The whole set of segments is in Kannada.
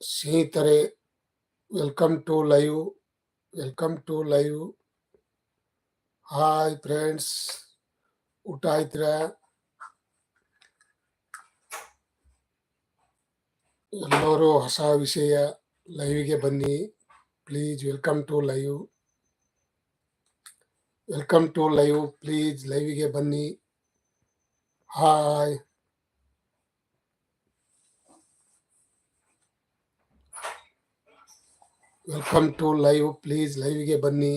ಸ್ನೇಹಿತರೆ welcome to live welcome to live hi friends ಊಟ ಆಯ್ತ್ರ ಎಲ್ಲರೂ ಹೊಸ ವಿಷಯ ಲೈವ್ಗೆ ಬನ್ನಿ. Please welcome to live welcome to live please ಲೈವ್ಗೆ ಬನ್ನಿ. Hi welcome to live please ಲೈವ್ಗೆ ಬನ್ನಿ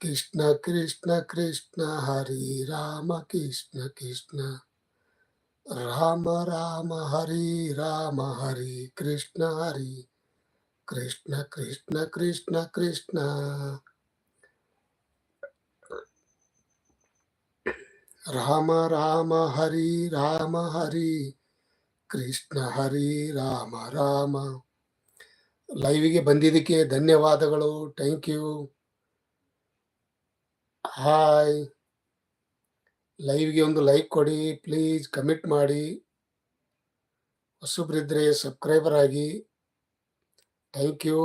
ಕೃಷ್ಣ ಕೃಷ್ಣ ಕೃಷ್ಣ ಹರಿ ರಾಮ ಕೃಷ್ಣ ಕೃಷ್ಣ ರಾಮ ರಾಮ ಹರಿ ರಾಮ ಹರಿ ಕೃಷ್ಣ ಹರಿ ಕೃಷ್ಣ ಕೃಷ್ಣ ಕೃಷ್ಣ ಕೃಷ್ಣ ರಾಮ ರಾಮ ಹರಿ ರಾಮ ಹರಿ, ಕೃಷ್ಣ ಹರಿ ರಾಮ ರಾಮ. ಲೈವಿಗೆ ಬಂದಿದ್ದಕ್ಕೆ ಧನ್ಯವಾದಗಳು. ಥ್ಯಾಂಕ್ ಯು ಹಾಯ್ ಲೈವ್ಗೆ ಒಂದು ಲೈಕ್ ಕೊಡಿ. ಪ್ಲೀಸ್ ಕಮೆಂಟ್ ಮಾಡಿ. ಹೊಸಬ್ರಿದ್ರೆ ಸಬ್ಸ್ಕ್ರೈಬರ್ ಆಗಿ. ಥ್ಯಾಂಕ್ ಯು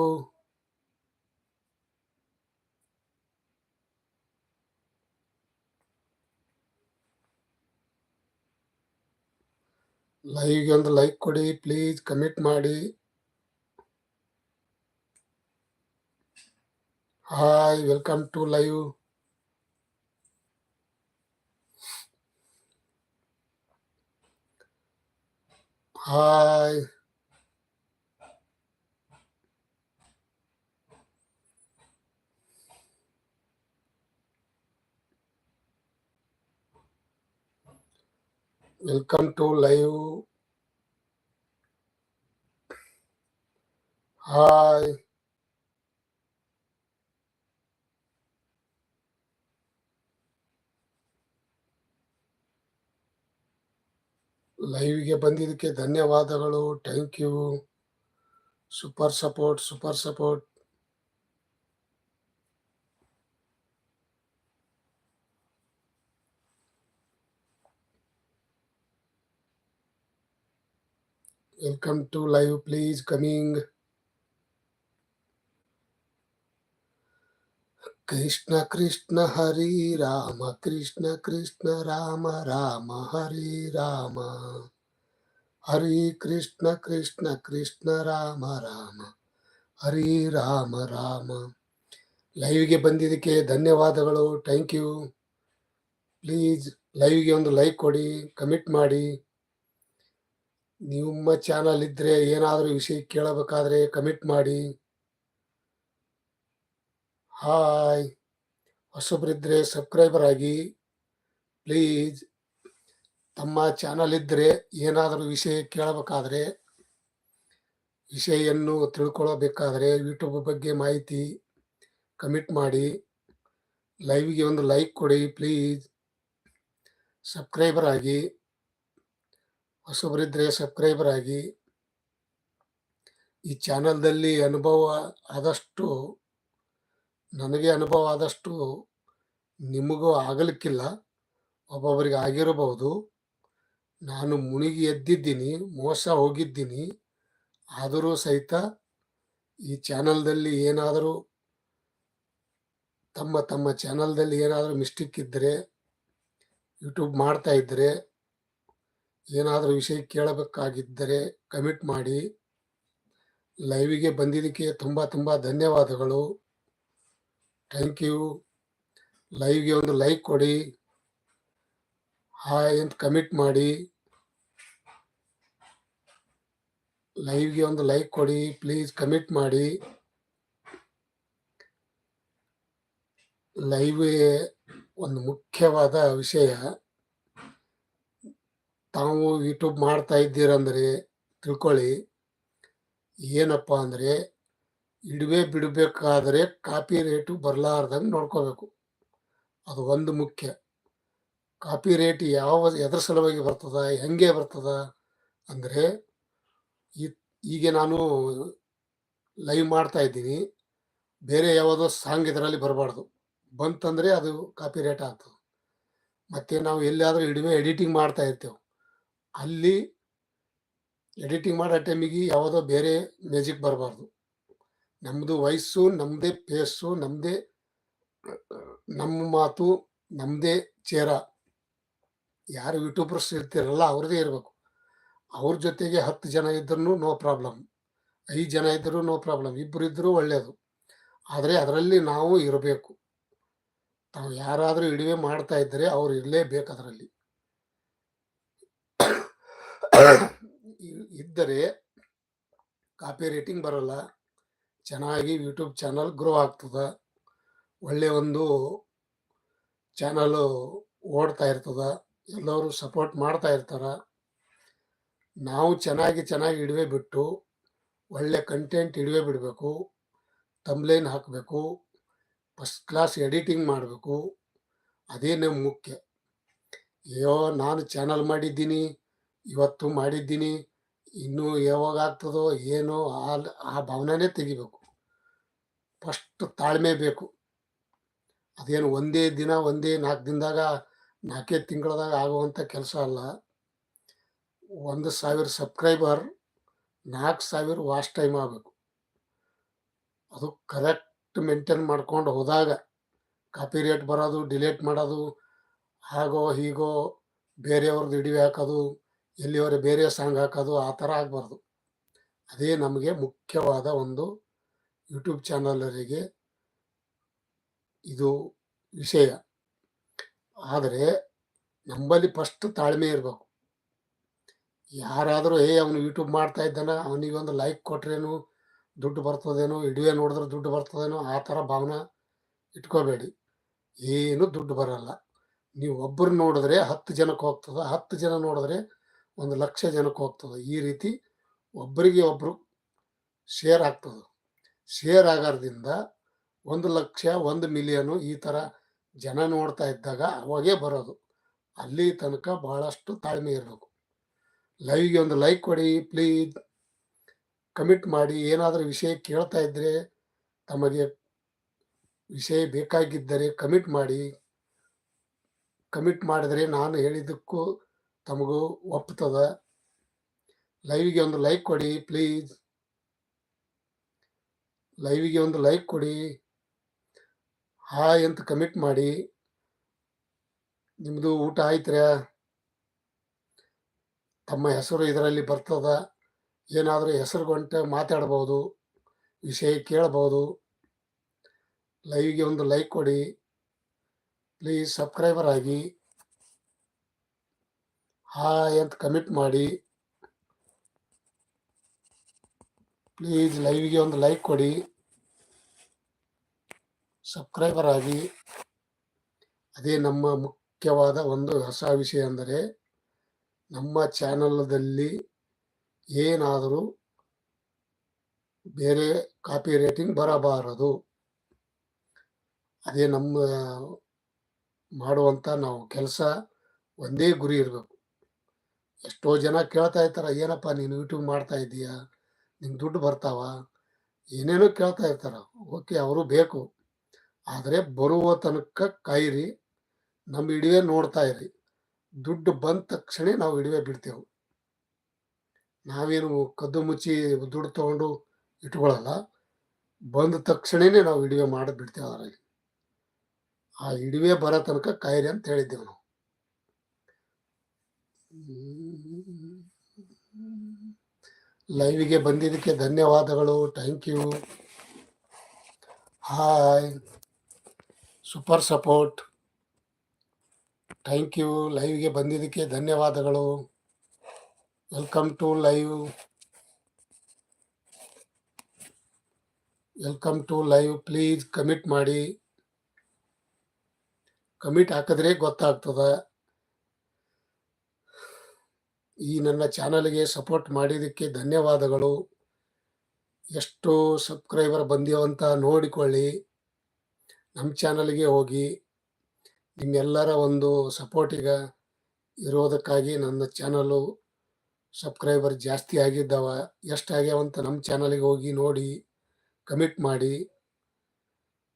ಲೈವ್ಗೆ ಒಂದು ಲೈಕ್ ಕೊಡಿ ಪ್ಲೀಸ್ ಕಮೆಂಟ್ ಮಾಡಿ hi welcome to live hi welcome to live hi ಲೈವ್ಗೆ ಬಂದಿದ್ದಕ್ಕೆ ಧನ್ಯವಾದಗಳು. Thank you super support super support welcome to live please coming Krishna Krishna Hari Rama Krishna Krishna Rama Rama Hari Rama Hari Krishna Krishna Krishna Rama Rama Hari Rama Rama ಲೈವ್ಗೆ ಬಂದಿದ್ದಕ್ಕೆ ಧನ್ಯವಾದಗಳು. ಥ್ಯಾಂಕ್ ಯು ಪ್ಲೀಸ್ ಲೈವ್ಗೆ ಒಂದು ಲೈಕ್ ಕೊಡಿ ಕಮಿಟ್ ಮಾಡಿ. ನಿಮ್ಮ ಚಾನಲ್ ಇದ್ರೆ ಏನಾದರೂ ವಿಷಯ ಕೇಳಬೇಕಾದ್ರೆ ಕಮಿಟ್ ಮಾಡಿ. ಹಾಯ್ ಹೊಸಬ್ರಿದ್ರೆ ಸಬ್ಸ್ಕ್ರೈಬರ್ ಆಗಿ. ಪ್ಲೀಸ್ ತಮ್ಮ ಚಾನಲ್ ಇದ್ದರೆ ಏನಾದರೂ ವಿಷಯ ಕೇಳಬೇಕಾದ್ರೆ ವಿಷಯನ್ನು ತಿಳ್ಕೊಳ್ಳಬೇಕಾದ್ರೆ ಯೂಟ್ಯೂಬ್ ಬಗ್ಗೆ ಮಾಹಿತಿ ಕಮಿಟ್ ಮಾಡಿ. ಲೈವ್ಗೆ ಒಂದು ಲೈಕ್ ಕೊಡಿ ಪ್ಲೀಸ್ ಸಬ್ಸ್ಕ್ರೈಬರ್ ಆಗಿ. ಹೊಸಬರಿದ್ದರೆ ಸಬ್ಸ್ಕ್ರೈಬರ್ ಆಗಿ ಈ ಚಾನಲ್ದಲ್ಲಿ ಅನುಭವ ಆದಷ್ಟು, ನನಗೆ ಅನುಭವ ಆದಷ್ಟು ನಿಮಗೂ ಆಗಲಿಕ್ಕಿಲ್ಲ. ಒಬ್ಬೊಬ್ಬರಿಗೆ ಆಗಿರಬಹುದು. ನಾನು ಮುಳುಗಿ ಎದ್ದಿದ್ದೀನಿ, ಮೋಸ ಹೋಗಿದ್ದೀನಿ. ಆದರೂ ಸಹಿತ ಈ ಚಾನಲ್ದಲ್ಲಿ ಏನಾದರೂ, ತಮ್ಮ ತಮ್ಮ ಚಾನಲ್ದಲ್ಲಿ ಏನಾದರೂ ಮಿಸ್ಟೇಕ್ ಇದ್ದರೆ, ಯೂಟ್ಯೂಬ್ ಮಾಡ್ತಾ ಇದ್ದರೆ ಏನಾದರೂ ವಿಷಯ ಕೇಳಬೇಕಾಗಿದ್ದರೆ ಕಮೆಂಟ್ ಮಾಡಿ. ಲೈವಿಗೆ ಬಂದಿದ್ದಕ್ಕೆ ತುಂಬ ತುಂಬ ಧನ್ಯವಾದಗಳು. ಥ್ಯಾಂಕ್ ಯು ಲೈವ್ಗೆ ಒಂದು ಲೈಕ್ ಕೊಡಿ. ಹಾಯ್ ಅಂತ ಕಮಿಟ್ ಮಾಡಿ. ಲೈವ್ಗೆ ಒಂದು ಲೈಕ್ ಕೊಡಿ. ಪ್ಲೀಸ್ ಕಮಿಟ್ ಮಾಡಿ. ಲೈವ್ ಒಂದು ಮುಖ್ಯವಾದ ವಿಷಯ. ತಾವು ಯೂಟ್ಯೂಬ್ ಮಾಡ್ತಾ ಇದ್ದೀರಂದರೆ ತಿಳ್ಕೊಳ್ಳಿ. ಏನಪ್ಪ ಅಂದರೆ ಇಡುವೆ ಬಿಡಬೇಕಾದ್ರೆ ಕಾಪಿ ರೇಟು ಬರಲಾರ್ದಂಗೆ ನೋಡ್ಕೋಬೇಕು. ಅದು ಒಂದು ಮುಖ್ಯ. ಕಾಪಿ ರೇಟ್ ಯಾವ ಎದ್ರ ಸಲುವಾಗಿ ಬರ್ತದ, ಹೆಂಗೆ ಬರ್ತದ ಅಂದರೆ ಈಗ ನಾನು ಲೈವ್ ಮಾಡ್ತಾ ಇದ್ದೀನಿ. ಬೇರೆ ಯಾವುದೋ ಸಾಂಗ್ ಇದರಲ್ಲಿ ಬರಬಾರ್ದು. ಬಂತಂದರೆ ಅದು ಕಾಪಿ ರೇಟ್ ಆಗ್ತದೆ. ಮತ್ತು ನಾವು ಎಲ್ಲಿಯಾದರೂ ಇಡುವೆ ಎಡಿಟಿಂಗ್ ಮಾಡ್ತಾ ಇರ್ತೇವೆ. ಅಲ್ಲಿ ಎಡಿಟಿಂಗ್ ಮಾಡೋ ಟೈಮಿಗೆ ಯಾವುದೋ ಬೇರೆ ಮ್ಯೂಸಿಕ್ ಬರಬಾರ್ದು. ನಮ್ಮದು ವಯಸ್ಸು ನಮ್ಮದೇ ಪೇಸು ನಮ್ಮದೇ ನಮ್ಮ ಮಾತು ನಮ್ಮದೇ ಚೇರ. ಯಾರು ಯೂಟ್ಯೂಬರ್ಸ್ ಇರ್ತಿರಲ್ಲ ಅವ್ರದ್ದೇ ಇರಬೇಕು. ಅವ್ರ ಜೊತೆಗೆ ಹತ್ತು ಜನ ಇದ್ರೂ ನೋ ಪ್ರಾಬ್ಲಮ್ ಐದು ಜನ ಇದ್ದರೂ ನೋ ಪ್ರಾಬ್ಲಮ್ ಇಬ್ಬರು ಇದ್ದರೂ ಒಳ್ಳೆಯದು ಆದರೆ ಅದರಲ್ಲಿ ನಾವು ಇರಬೇಕು. ತಾವು ಯಾರಾದರೂ ಇಡಿವೆ ಮಾಡ್ತಾ ಇದ್ದರೆ ಅವ್ರು ಇರಲೇಬೇಕು ಅದರಲ್ಲಿ. ಇದ್ದರೆ ಕಾಪಿ ರೇಟಿಂಗ್ ಬರಲ್ಲ. ಚೆನ್ನಾಗಿ ಯೂಟ್ಯೂಬ್ ಚಾನಲ್ ಗ್ರೋ ಆಗ್ತದೆ. ಒಳ್ಳೆ ಒಂದು ಚಾನಲು ಓಡ್ತಾ ಇರ್ತದ. ಎಲ್ಲರೂ ಸಪೋರ್ಟ್ ಮಾಡ್ತಾ ಇರ್ತಾರೆ. ನಾವು ಚೆನ್ನಾಗಿ ಚೆನ್ನಾಗಿ ಇಡುವೆ ಬಿಟ್ಟು ಒಳ್ಳೆ ಕಂಟೆಂಟ್ ಇಡುವೆ ಬಿಡಬೇಕು. ತಂಬ್ಲೈನ್ ಹಾಕಬೇಕು. ಫಸ್ಟ್ ಕ್ಲಾಸ್ ಎಡಿಟಿಂಗ್ ಮಾಡಬೇಕು. ಅದೇ ನಮ್ಮ ಮುಖ್ಯ. ಅಯ್ಯೋ, ನಾನು ಚಾನಲ್ ಮಾಡಿದ್ದೀನಿ. ಇವತ್ತು ಮಾಡಿದ್ದೀನಿ, ಇನ್ನೂ ಯಾವಾಗ ಆಗ್ತದೋ ಏನೋ ಆ ಆ ಭಾವನೆನೇ ತೆಗಿಬೇಕು. ಫಸ್ಟ್ ತಾಳ್ಮೆ ಬೇಕು. ಅದೇನು ಒಂದೇ ದಿನ, ಒಂದೇ ನಾಲ್ಕು ದಿನದಾಗ, ನಾಲ್ಕೇ ತಿಂಗಳದಾಗ ಆಗುವಂಥ ಕೆಲಸ ಅಲ್ಲ. ಒಂದು ಸಾವಿರ ಸಬ್ಸ್ಕ್ರೈಬರ್, ನಾಲ್ಕು ಸಾವಿರ ವಾಚ್ ಟೈಮ್ ಆಗಬೇಕು. ಅದು ಕರೆಕ್ಟ್ ಮೇಂಟೈನ್ ಮಾಡ್ಕೊಂಡು ಹೋದಾಗ, ಕಾಪಿ ರೇಟ್ ಬರೋದು, ಡಿಲೇಟ್ ಮಾಡೋದು ಹಾಗೋ ಹೀಗೋ ಬೇರೆಯವ್ರದ್ದು ಹಿಡಿವೆ ಹಾಕೋದು ಎಲ್ಲಿಯವರೆ ಬೇರೆ ಸಾಂಗ್ ಹಾಕೋದು ಆ ಥರ ಆಗಬಾರ್ದು. ಅದೇ ನಮಗೆ ಮುಖ್ಯವಾದ ಒಂದು ಯೂಟ್ಯೂಬ್ ಚಾನಲರಿಗೆ ಇದು ವಿಷಯ. ಆದರೆ ನಂಬಲ್ಲಿ ಫಸ್ಟ್ ತಾಳ್ಮೆ ಇರಬೇಕು. ಯಾರಾದರೂ, ಏ, ಅವನು ಯೂಟ್ಯೂಬ್ ಮಾಡ್ತಾ ಇದ್ದಾನೆ, ಅವನಿಗೆ ಒಂದು ಲೈಕ್ ಕೊಟ್ರೇನು, ದುಡ್ಡು ಬರ್ತದೇನೋ, ಇಡುವೆ ನೋಡಿದ್ರೆ ದುಡ್ಡು ಬರ್ತದೇನೋ, ಆ ಥರ ಭಾವನೆ ಇಟ್ಕೋಬೇಡಿ. ಏನು ದುಡ್ಡು ಬರಲ್ಲ. ನೀವು ಒಬ್ಬರು ನೋಡಿದ್ರೆ ಹತ್ತು ಜನಕ್ಕೆ ಹೋಗ್ತದೆ, ಹತ್ತು ಜನ ನೋಡಿದ್ರೆ ಒಂದು ಲಕ್ಷ ಜನಕ್ಕೆ ಹೋಗ್ತದೆ. ಈ ರೀತಿ ಒಬ್ಬರಿಗೆ ಒಬ್ಬರು ಶೇರ್ ಆಗ್ತದೆ. ಶೇರ್ ಆಗೋದ್ರಿಂದ ಒಂದು ಲಕ್ಷ, ಒಂದು ಮಿಲಿಯನು ಈ ಥರ ಜನ ನೋಡ್ತಾ ಇದ್ದಾಗ ಅವಾಗೇ ಬರೋದು. ಅಲ್ಲಿ ತನಕ ಭಾಳಷ್ಟು ತಾಳ್ಮೆ ಇರಬೇಕು. ಲೈವ್ಗೆ ಒಂದು ಲೈಕ್ ಕೊಡಿ ಪ್ಲೀಸ್ ಕಮಿಟ್ ಮಾಡಿ, ಏನಾದರೂ ವಿಷಯ ಕೇಳ್ತಾ ಇದ್ದರೆ ತಮಗೆ ವಿಷಯ ಬೇಕಾಗಿದ್ದರೆ ಕಮಿಟ್ ಮಾಡಿ. ಕಮಿಟ್ ಮಾಡಿದರೆ ನಾನು ಹೇಳಿದ್ದಕ್ಕೂ ತಮಗೂ ಒಪ್ತದ ಲೈವಿಗೆ ಒಂದು ಲೈಕ್ ಕೊಡಿ ಪ್ಲೀಸ್ ಲೈವಿಗೆ ಒಂದು ಲೈಕ್ ಕೊಡಿ. ಹಾಯ್ ಅಂತ ಕಮಿಟ್ ಮಾಡಿ. ನಿಮ್ಮದು ಊಟ ಆಯ್ತ್ರ ತಮ್ಮ ಹೆಸರು ಇದರಲ್ಲಿ ಬರ್ತದ. ಏನಾದರೂ ಹೆಸರು ಗಂಟೆ ಮಾತಾಡ್ಬೋದು, ವಿಷಯ ಕೇಳ್ಬೋದು. ಲೈವ್ಗೆ ಒಂದು ಲೈಕ್ ಕೊಡಿ. ಪ್ಲೀಸ್ ಸಬ್ಸ್ಕ್ರೈಬರ್ ಆಗಿ. ಹಾಯ್ ಅಂತ ಕಮಿಟ್ ಮಾಡಿ. ಪ್ಲೀಸ್ ಲೈವ್ಗೆ ಒಂದು ಲೈಕ್ ಕೊಡಿ. ಸಬ್ಸ್ಕ್ರೈಬರ್ ಆಗಿ. ಅದೇ ನಮ್ಮ ಮುಖ್ಯವಾದ ಒಂದು ಹೊಸ ವಿಷಯ ಅಂದರೆ ನಮ್ಮ ಚಾನಲ್ದಲ್ಲಿ ಏನಾದರೂ ಬೇರೆ ಕಾಪಿ ರೇಟಿಂಗ್ ಬರಬಾರದು. ಅದೇ ನಮ್ಮ ಮಾಡುವಂಥ ನಾವು ಕೆಲಸ ಒಂದೇ ಗುರಿ ಇರಬೇಕು. ಎಷ್ಟೋ ಜನ ಕೇಳ್ತಾ ಇರ್ತಾರೆ, ಏನಪ್ಪ ನೀನು ಯೂಟ್ಯೂಬ್ ಮಾಡ್ತಾ ಇದ್ದೀಯಾ ನಿಂಗೆ ದುಡ್ಡು ಬರ್ತಾವ? ಏನೇನೋ ಕೇಳ್ತಾ ಇರ್ತಾರ. ಓಕೆ, ಅವರು ಬೇಕು. ಆದರೆ ಬರುವ ತನಕ ಕಾಯಿರಿ ನಮ್ಮ ಇಡುವೆ ನೋಡ್ತಾ ಇರಿ. ದುಡ್ಡು ಬಂದ ತಕ್ಷಣ ನಾವು ಇಡುವೆ ಬಿಡ್ತೇವೆ. ನಾವೇನು ಕದ್ದು ಮುಚ್ಚಿ ದುಡ್ಡು ತಗೊಂಡು ಇಟ್ಕೊಳ್ಳಲ್ಲ ಬಂದ ತಕ್ಷಣನೇ ನಾವು ಇಡುವೆ ಮಾಡಿ ಬಿಡ್ತೇವೆ ಅದರಲ್ಲಿ. ಆ ಇಡುವೆ ಬರೋ ತನಕ ಕಾಯಿರಿ ಅಂತ ಹೇಳಿದ್ದೇವೆ ನಾವು. ಲೈವ್ಗೆ ಬಂದಿದ್ದಕ್ಕೆ ಧನ್ಯವಾದಗಳು. Thank you hi super support thank you ಲೈವ್ಗೆ ಬಂದಿದ್ದಕ್ಕೆ ಧನ್ಯವಾದಗಳು. Welcome to live welcome to live please comment ಮಾಡಿ. ಕಮಿಟ್ ಹಾಕಿದ್ರೆ ಗೊತ್ತಾಗ್ತದೆ. ಈ ನನ್ನ ಚಾನಲ್ಗೆ ಸಪೋರ್ಟ್ ಮಾಡಿದ್ದಕ್ಕೆ ಧನ್ಯವಾದಗಳು. ಎಷ್ಟು ಸಬ್ಸ್ಕ್ರೈಬರ್ ಬಂದಿವೆ ಅಂತ ನೋಡಿಕೊಳ್ಳಿ. ನಮ್ಮ ಚಾನಲ್ಗೆ ಹೋಗಿ. ನಿಮ್ಮೆಲ್ಲರ ಒಂದು ಸಪೋರ್ಟಿಗ ಇರೋದಕ್ಕಾಗಿ ನನ್ನ ಚಾನಲು ಸಬ್ಸ್ಕ್ರೈಬರ್ ಜಾಸ್ತಿ ಆಗಿದ್ದಾವ. ಎಷ್ಟು ಆಗ್ಯಾವಂತ ನಮ್ಮ ಚಾನಲ್ಗೆ ಹೋಗಿ ನೋಡಿ, ಕಮಿಟ್ ಮಾಡಿ.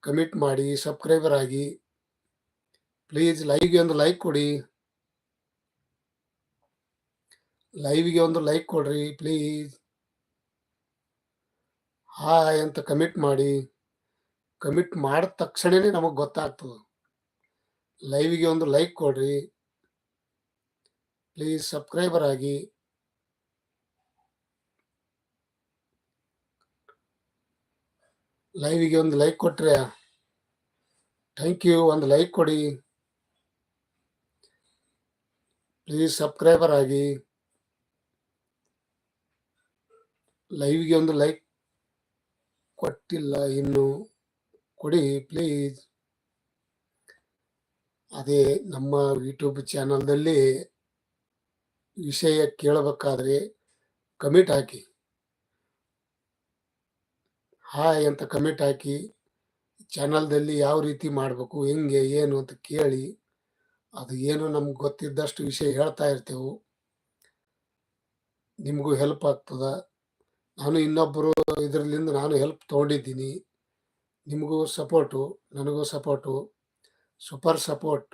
ಕಮಿಟ್ ಮಾಡಿ ಸಬ್ಸ್ಕ್ರೈಬರ್ ಆಗಿ. ಪ್ಲೀಸ್ ಲೈಕ್ ಒಂದು ಲೈಕ್ ಕೊಡಿ. ಲೈವ್ಗೆ ಒಂದು ಲೈಕ್ ಕೊಡ್ರಿ ಪ್ಲೀಸ್ ಹಾಯ್ ಅಂತ ಕಮಿಟ್ ಮಾಡಿ. ಕಮಿಟ್ ಮಾಡಿದ ತಕ್ಷಣನೇ ನಮಗೆ ಗೊತ್ತಾಗ್ತದೆ. ಲೈವ್ಗೆ ಒಂದು ಲೈಕ್ ಕೊಡ್ರಿ. ಪ್ಲೀಸ್ ಸಬ್ಸ್ಕ್ರೈಬರ್ ಆಗಿ. ಲೈವಿಗೆ ಒಂದು ಲೈಕ್ ಕೊಟ್ರೆ ಥ್ಯಾಂಕ್ ಯು ಒಂದು ಲೈಕ್ ಕೊಡಿ. ಪ್ಲೀಸ್ ಸಬ್ಸ್ಕ್ರೈಬರ್ ಆಗಿ. ಲೈವ್ಗೆ ಒಂದು ಲೈಕ್ ಕೊಟ್ಟಿಲ್ಲ, ಇನ್ನು ಕೊಡಿ ಪ್ಲೀಸ್ ಅದೇ ನಮ್ಮ ಯೂಟ್ಯೂಬ್ ಚಾನಲ್ದಲ್ಲಿ ವಿಷಯ ಕೇಳಬೇಕಾದ್ರೆ ಕಮೆಂಟ್ ಹಾಕಿ. ಹಾಯ್ ಅಂತ ಕಮೆಂಟ್ ಹಾಕಿ ಚಾನಲ್ದಲ್ಲಿ ಯಾವ ರೀತಿ ಮಾಡಬೇಕು, ಹೆಂಗೆ, ಏನು ಅಂತ ಕೇಳಿ, ಅದು ಏನು ನಮ್ಗೆ ಗೊತ್ತಿದ್ದಷ್ಟು ವಿಷಯ ಹೇಳ್ತಾ ಇರ್ತೇವೆ. ನಿಮಗೂ ಹೆಲ್ಪ್ ಆಗ್ತದ. ನಾನು ಇನ್ನೊಬ್ಬರು ಇದರಲ್ಲಿಂದ ನಾನು ಹೆಲ್ಪ್ ತೊಗೊಂಡಿದ್ದೀನಿ. ನಿಮಗೂ ಸಪೋರ್ಟು ನನಗೂ ಸಪೋರ್ಟು ಸೂಪರ್ ಸಪೋರ್ಟ್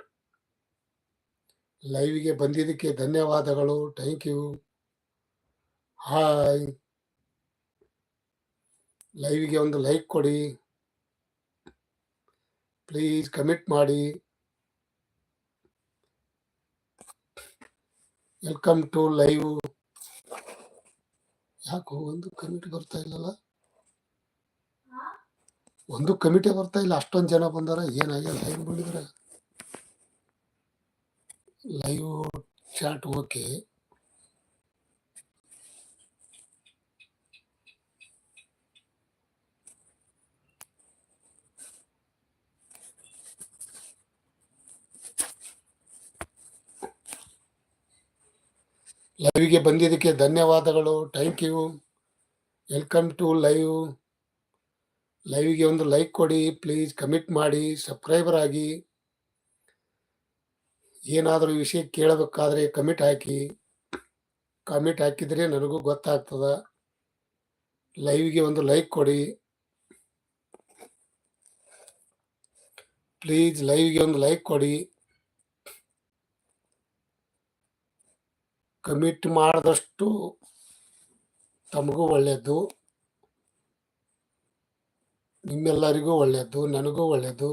ಲೈವ್ಗೆ ಬಂದಿದ್ದಕ್ಕೆ ಧನ್ಯವಾದಗಳು ಥ್ಯಾಂಕ್ ಯು ಹಾಯ್ ಲೈವ್ಗೆ ಒಂದು ಲೈಕ್ ಕೊಡಿ. ಪ್ಲೀಸ್ ಕಮಿಟ್ ಮಾಡಿ. ವೆಲ್ಕಮ್ ಟು ಲೈವ್ ಯಾಕೋ ಒಂದು ಕಮಿಟಿ ಬರ್ತಾ ಇಲ್ಲಲ್ಲ? ಒಂದು ಕಮಿಟಿ ಬರ್ತಾ ಇಲ್ಲ ಅಷ್ಟೊಂದು ಜನ ಬಂದಾರ ಏನಾಗ್ಯ ಲೈವ್ ಬಿಡಿದ್ರೆ ಲೈವ್ ಚಾಟ್ ಓಕೆ ಲೈವ್ಗೆ ಬಂದಿದ್ದಕ್ಕೆ ಧನ್ಯವಾದಗಳು. Thank you welcome to live ಲೈವ್ಗೆ ಒಂದು ಲೈಕ್ ಕೊಡಿ ಪ್ಲೀಸ್ ಕಮಿಟ್ ಮಾಡಿ ಸಬ್ಸ್ಕ್ರೈಬರ್ ಆಗಿ. ಏನಾದರೂ ವಿಷಯ ಕೇಳಬೇಕಾದ್ರೆ ಕಮಿಟ್ ಹಾಕಿ. ಕಮಿಟ್ ಹಾಕಿದರೆ ನನಗೂ ಗೊತ್ತಾಗ್ತದ. ಲೈವ್ಗೆ ಒಂದು ಲೈಕ್ ಕೊಡಿ. ಪ್ಲೀಸ್ ಲೈವ್ಗೆ ಒಂದು ಲೈಕ್ ಕೊಡಿ. ಕಮಿಟ್ ಮಾಡಿದಷ್ಟು ತಮಗೂ ಒಳ್ಳೆಯದು ನಿಮ್ಮೆಲ್ಲರಿಗೂ ಒಳ್ಳೆಯದು ನನಗೂ ಒಳ್ಳೆಯದು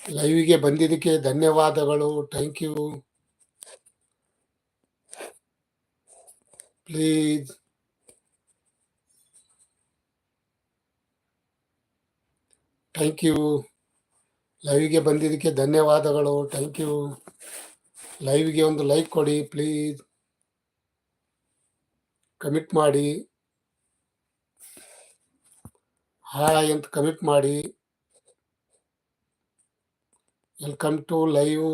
ಲೈವಿಗೆ ಬಂದಿದ್ದಕ್ಕೆ ಧನ್ಯವಾದಗಳು. Thank you. Please. Thank you ಲೈವ್ಗೆ ಬಂದಿದ್ದಕ್ಕೆ ಧನ್ಯವಾದಗಳು. ಥ್ಯಾಂಕ್ ಯು ಲೈವ್ಗೆ ಒಂದು ಲೈಕ್ ಕೊಡಿ ಪ್ಲೀಸ್ ಕಮಿಟ್ ಮಾಡಿ. ಹಾಯ್ ಅಂತ ಕಮಿಟ್ ಮಾಡಿ. Welcome to live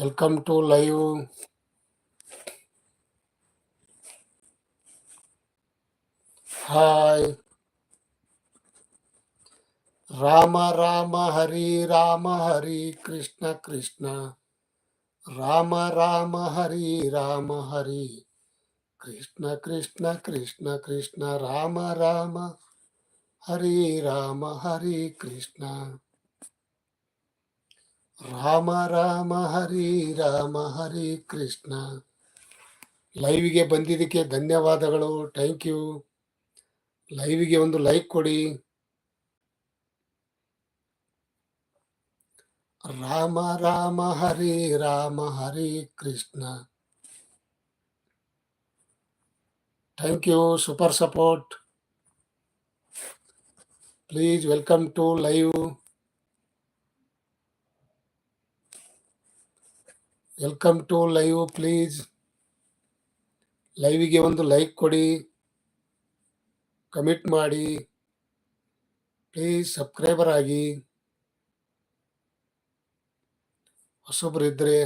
welcome to live hi. Rama Rama, Hari Rama, Hari, Krishna Krishna. Rama Rama, Hari Rama, Hari, Krishna Krishna Krishna Krishna. Rama Rama, Hari Rama, Hari, Krishna. Rama Rama, Hari Rama, Hari, Krishna. ಲೈವ್ಗೆ ಬಂದಿದ್ದಕ್ಕೆ ಧನ್ಯವಾದಗಳು. ಥ್ಯಾಂಕ್ ಯು ಲೈವ್ಗೆ ಒಂದು ಲೈಕ್ ಕೊಡಿ. Rama Rama, Hari Rama, Hari Krishna. Thank you super support please welcome to live welcome to live please ಲೈವ್ಗೆ ಒಂದು ಲೈಕ್ ಕೊಡಿ. ಕಮಿಟ್ ಮಾಡಿ ಪ್ಲೀಸ್ ಸಬ್ಸ್ಕ್ರೈಬರ್ ಆಗಿ. ಹೊಸೊಬ್ರು ಇದ್ದರೆ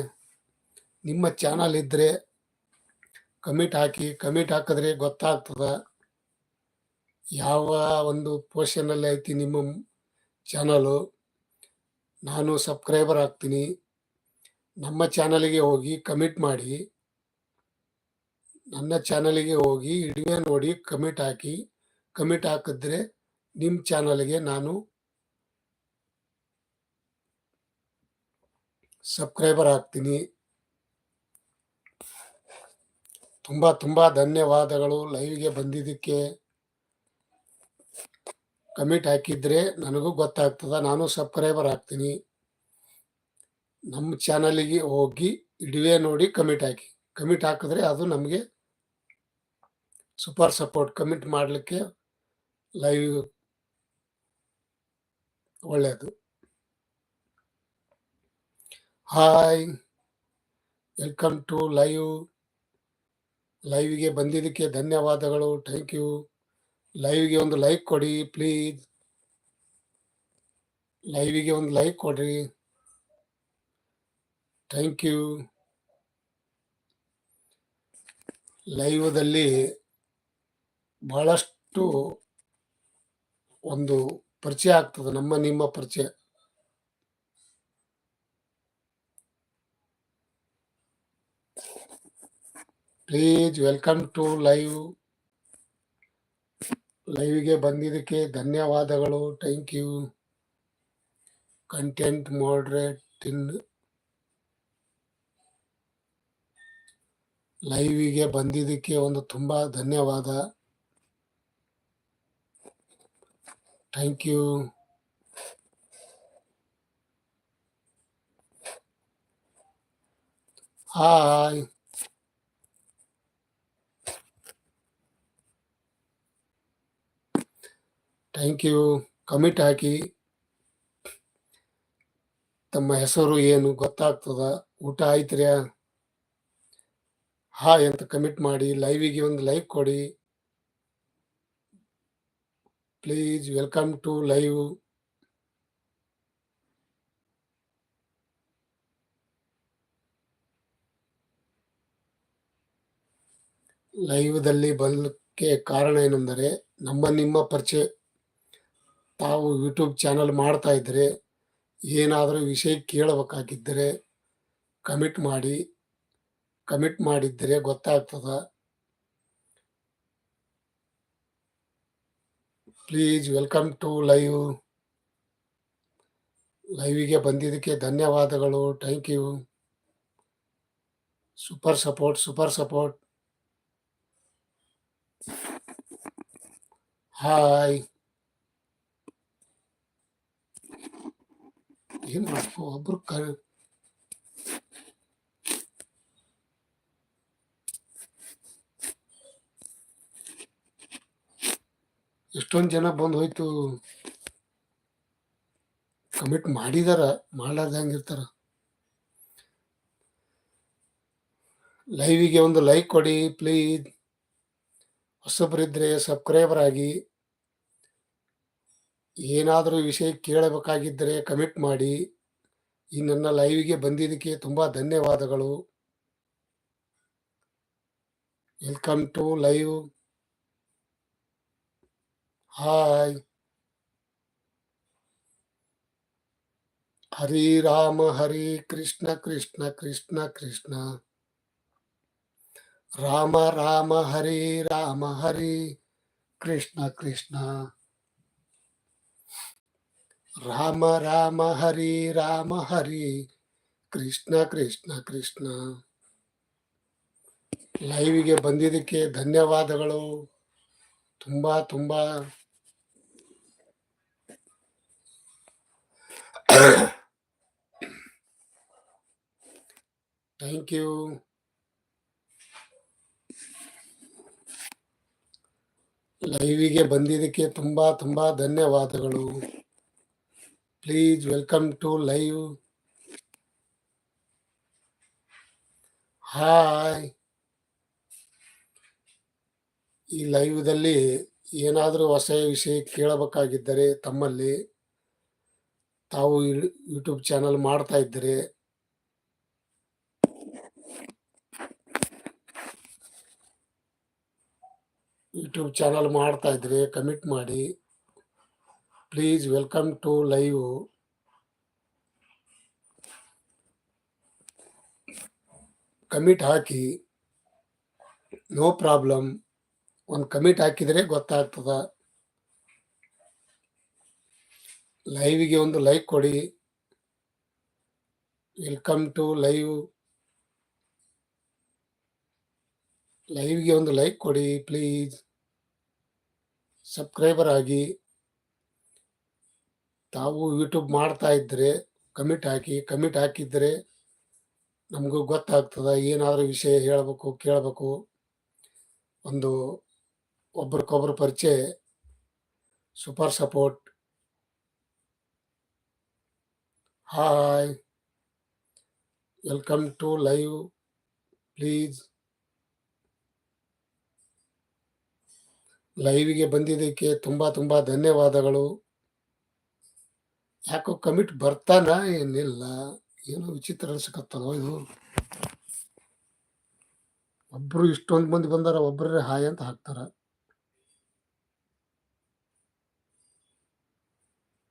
ನಿಮ್ಮ ಚಾನಲ್ ಇದ್ದರೆ ಕಮಿಟ್ ಹಾಕಿ ಕಮಿಟ್ ಹಾಕಿದ್ರೆ ಗೊತ್ತಾಗ್ತದ. ಯಾವ ಒಂದು ಪೋರ್ಷನಲ್ಲಿ ಐತಿ ನಿಮ್ಮ ಚಾನಲು ನಾನು ಸಬ್ಸ್ಕ್ರೈಬರ್ ಆಗ್ತೀನಿ. ನಮ್ಮ ಚಾನಲಿಗೆ ಹೋಗಿ ಕಮಿಟ್ ಮಾಡಿ. ನನ್ನ ಚಾನಲಿಗೆ ಹೋಗಿ ವಿಡಿಯೋ ನೋಡಿ ಕಮಿಟ್ ಹಾಕಿ. ಕಮಿಟ್ ಹಾಕಿದ್ರೆ ನಿಮ್ಮ ಚಾನಲ್ಗೆ ನಾನು ಸಬ್ಸ್ಕ್ರೈಬರ್ ಆಗ್ತೀನಿ. ತುಂಬ ತುಂಬ ಧನ್ಯವಾದಗಳು ಲೈವ್ಗೆ ಬಂದಿದ್ದಕ್ಕೆ. ಕಮಿಟ್ ಹಾಕಿದ್ರೆ ನನಗೂ ಗೊತ್ತಾಗ್ತದ, ನಾನು ಸಬ್ಸ್ಕ್ರೈಬರ್ ಆಗ್ತೀನಿ. ನಮ್ಮ ಚಾನಲಿಗೆ ಹೋಗಿ ಇಡುವೆ ನೋಡಿ ಕಮಿಟ್ ಹಾಕಿ. ಕಮಿಟ್ ಹಾಕಿದ್ರೆ ಅದು ನಮಗೆ ಸೂಪರ್ ಸಪೋರ್ಟ್ ಕಮಿಟ್ ಮಾಡಲಿಕ್ಕೆ ಲೈವ್ ಒಳ್ಳೆಯದು ಹಾಯ್ ವೆಲ್ಕಮ್ ಟು ಲೈವ್ ಲೈವ್ಗೆ ಬಂದಿದ್ದಕ್ಕೆ ಧನ್ಯವಾದಗಳು. ಥ್ಯಾಂಕ್ ಯು ಲೈವ್ಗೆ ಒಂದು ಲೈಕ್ ಕೊಡಿ ಪ್ಲೀಸ್ ಲೈವಿಗೆ ಒಂದು ಲೈಕ್ ಕೊಡ್ರಿ. ಥ್ಯಾಂಕ್ ಯು ಲೈವ್ದಲ್ಲಿ ಬಹಳಷ್ಟು ಒಂದು ಪರಿಚಯ ಆಗ್ತದೆ, ನಮ್ಮ ನಿಮ್ಮ ಪರಿಚಯ. ಪ್ಲೀಸ್ ವೆಲ್ಕಮ್ ಟು ಲೈವ್ ಲೈವ್ಗೆ ಬಂದಿದ್ದಕ್ಕೆ ಧನ್ಯವಾದಗಳು. Thank you content moderate in ಲೈವಿಗೆ ಬಂದಿದ್ದಕ್ಕೆ ಒಂದು ತುಂಬ ಧನ್ಯವಾದ. Thank you hi thank you comment ಹಾಕಿ. ತಮ್ಮ ಹೆಸರು ಏನು ಗೊತ್ತಾಗ್ತದ? ಊಟ ಆಯ್ತ್ರ್ಯಾ? ಹಾಯ್ ಅಂತ ಕಮಿಟ್ ಮಾಡಿ. ಲೈವಿಗೆ ಒಂದು ಲೈಕ್ ಕೊಡಿ. ಪ್ಲೀಸ್ ವೆಲ್ಕಮ್ ಟು ಲೈವ್ ಲೈವ್ದಲ್ಲಿ ಬರಲಿಕ್ಕೆ ಕಾರಣ ಏನೆಂದರೆ, ನಮ್ಮ ನಿಮ್ಮ ಪರಿಚಯ, ತಾವು ಯೂಟ್ಯೂಬ್ ಚಾನಲ್ ಮಾಡ್ತಾ ಇದ್ದರೆ, ಏನಾದರೂ ವಿಷಯ ಕೇಳಬೇಕಾಗಿದ್ದರೆ ಕಮಿಟ್ ಮಾಡಿ ಕಮಿಟ್ ಮಾಡಿದ್ರೆ ಗೊತ್ತಾಗ್ತದ. ಪ್ಲೀಸ್ ವೆಲ್ಕಮ್ ಟು ಲೈವ್ ಲೈವಿಗೆ ಬಂದಿದ್ದಕ್ಕೆ ಧನ್ಯವಾದಗಳು. Thank you super support super support hi ಏನ್ ಮಾಡ್ಕೋ ಒಬ್ರು ಕ ಎಷ್ಟೊಂದು ಜನ ಬಂದು ಹೋಯ್ತು. ಕಮಿಟ್ ಮಾಡಿದಾರ, ಮಾಡ್ಲಾರ್ದ ಹೆಂಗಿರ್ತಾರ. ಲೈವಿಗೆ ಒಂದು ಲೈಕ್ ಕೊಡಿ ಪ್ಲೀಸ್ ಹೊಸಬರಿದ್ರೆ ಸಬ್ಸ್ಕ್ರೈಬರ್ ಆಗಿ. ಏನಾದರೂ ವಿಷಯ ಕೇಳಬೇಕಾಗಿದ್ದರೆ ಕಮಿಟ್ ಮಾಡಿ. ಈ ನನ್ನ ಲೈವಿಗೆ ಬಂದಿದ್ದಕ್ಕೆ ತುಂಬ ಧನ್ಯವಾದಗಳು. Welcome to live hi Hari Rama Hari Krishna Krishna Krishna Krishna Rama Rama Hari Rama Hari Krishna Krishna Rama Rama Hari Rama Hari Krishna Krishna Krishna ಲೈವಿಗೆ ಬಂದಿದ್ದಕ್ಕೆ ಧನ್ಯವಾದಗಳು. ತುಂಬಾ ತುಂಬಾ ಥ್ಯಾಂಕ್ ಯು ಲೈವಿಗೆ ಬಂದಿದ್ದಕ್ಕೆ ತುಂಬ ತುಂಬ ಧನ್ಯವಾದಗಳು. Please welcome to live hi ಈ ಲೈವ್ದಲ್ಲಿ ಏನಾದರೂ ಹೊಸ ವಿಷಯ ಕೇಳಬೇಕಾಗಿದ್ದರೆ ತಮ್ಮಲ್ಲಿ ತಾವು ಯೂಟ್ಯೂಬ್ ಚಾನಲ್ ಮಾಡ್ತಾ ಇದ್ರೆ ಯೂಟ್ಯೂಬ್ ಚಾನಲ್ ಮಾಡ್ತಾ ಇದ್ರೆ ಕಮಿಟ್ ಮಾಡಿ. Please welcome to live comment hockey. No problem ಒಂದು ಕಮಿಟ್ ಹಾಕಿದರೆ ಗೊತ್ತಾಗ್ತದೆ. ಲೈವ್ಗೆ ಒಂದು ಲೈಕ್ ಕೊಡಿ. ವೆಲ್ಕಮ್ ಟು ಲೈವ್ ಲೈವ್ಗೆ ಒಂದು ಲೈಕ್ ಕೊಡಿ ಪ್ಲೀಸ್ ಸಬ್ಸ್ಕ್ರೈಬರ್ ಆಗಿ. ತಾವು ಯೂಟ್ಯೂಬ್ ಮಾಡ್ತಾ ಇದ್ದರೆ ಕಮಿಟ್ ಹಾಕಿ ಕಮಿಟ್ ಹಾಕಿದರೆ ನಮಗೂ ಗೊತ್ತಾಗ್ತದ, ಏನಾದರೂ ವಿಷಯ ಹೇಳಬೇಕು, ಕೇಳಬೇಕು. ಒಂದು ಒಬ್ರಿಗೊಬ್ರು ಪರಿಚಯ super support hi welcome to live please ಲೈವಿಗೆ ಬಂದಿದ್ದಕ್ಕೆ ತುಂಬ ತುಂಬ ಧನ್ಯವಾದಗಳು. ಯಾಕೋ ಕಮಿಟ್ ಬರ್ತಾನ ಏನಿಲ್ಲ. ಏನೋ ವಿಚಿತ್ರ ಅನ್ಸಕತ್ತದ ಇದು. ಒಬ್ಬರು ಇಷ್ಟೊಂದು ಮಂದಿ ಬಂದಾರ ಒಬ್ಬರೇ ಹಾಯ್ ಅಂತ ಹಾಕ್ತಾರ.